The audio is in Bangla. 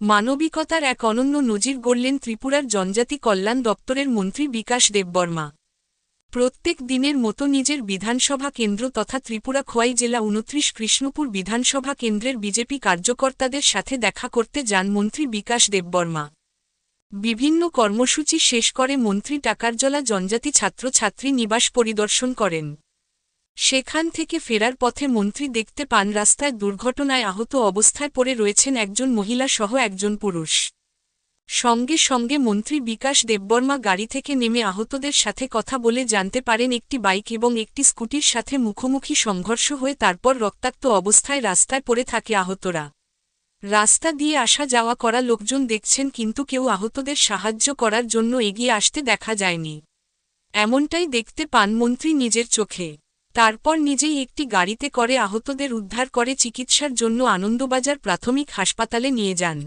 মানবিকতার এক অনন্য নজির গড়লেন ত্রিপুরার জনজাতি কল্যাণ দপ্তরের মন্ত্রী বিকাশ দেববর্মা। প্রত্যেক দিনের মতো নিজের বিধানসভা কেন্দ্র তথা ত্রিপুরা খোয়াই জেলা উনত্রিশ কৃষ্ণপুর বিধানসভা কেন্দ্রের বিজেপি কার্যকর্তাদের সাথে দেখা করতে যান মন্ত্রী বিকাশ দেববর্মা। বিভিন্ন কর্মসূচি শেষ করে মন্ত্রী টাকারজলা জনজাতি ছাত্রছাত্রী নিবাস পরিদর্শন করেন। সেখান থেকে ফেরার পথে মন্ত্রী দেখতে পান রাস্তায় দুর্ঘটনায় আহত অবস্থায় পড়ে রয়েছেন একজন মহিলা সহ একজন পুরুষ। সঙ্গে সঙ্গে মন্ত্রী বিকাশ দেববর্মা গাড়ি থেকে নেমে আহতদের সাথে কথা বলে জানতে পারেন একটি বাইক এবং একটি স্কুটির সাথে মুখোমুখি সংঘর্ষ হয়ে তারপর রক্তাক্ত অবস্থায় রাস্তায় পড়ে থাকে আহতরা। রাস্তা দিয়ে আসা যাওয়া করা লোকজন দেখছেন কিন্তু কেউ আহতদের সাহায্য করার জন্য এগিয়ে আসতে দেখা যায়নি। এমনটাই দেখতে পান মন্ত্রী নিজের চোখে। তারপর নিজেই একটি গাড়িতে করে আহতদের উদ্ধার করে চিকিৎসার জন্য আনন্দবাজার প্রাথমিক হাসপাতালে নিয়ে যান।